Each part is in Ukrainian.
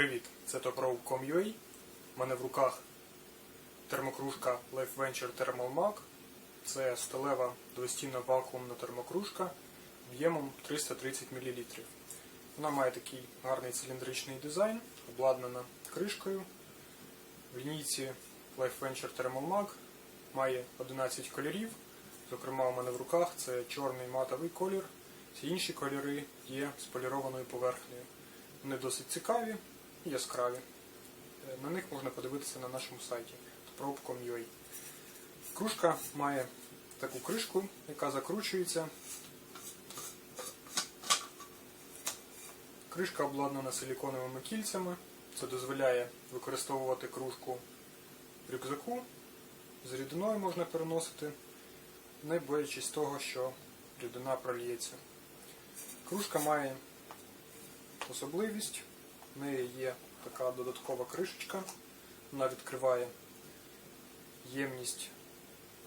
Привіт! Це Toprobe.com.ua. У мене в руках термокружка Life Venture Thermal Mag. Це сталева двостінна вакуумна термокружка об'ємом 330 мл. Вона має такий гарний циліндричний дизайн, обладнана кришкою. В лінійці Life Venture Thermal Mag має 11 кольорів. Зокрема, у мене в руках це чорний матовий колір. Всі інші кольори є з полірованою поверхнею. Вони досить цікаві яскраві. Е, На них можна подивитися на нашому сайті toprobe.com.ua. Кружка має таку кришку, яка закручується. Кришка обладнана силіконовими кільцями. Це дозволяє використовувати кружку рюкзаку. З рідиною можна переносити, не боячись того, що рідина прольється. Кружка має особливість. В неї є така додаткова кришечка. Вона відкриває ємність,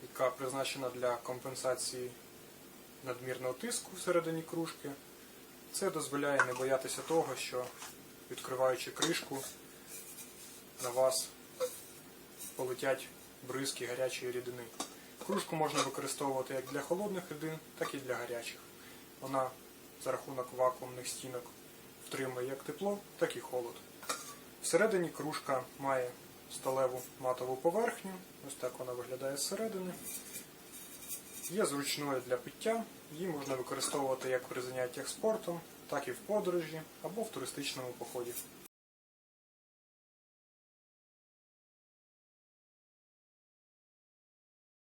яка призначена для компенсації надмірного тиску всередині кружки. Це дозволяє не боятися того, що відкриваючи кришку, на вас полетять бризки гарячої рідини. Кружку можна використовувати як для холодних рідин, так і для гарячих. Вона за рахунок вакуумних стінок втримує як тепло, так і холод. Всередині кружка має сталеву матову поверхню, ось так вона виглядає зсередини. Є зручною для пиття, її можна використовувати як при заняттях спортом, так і в подорожі або в туристичному поході.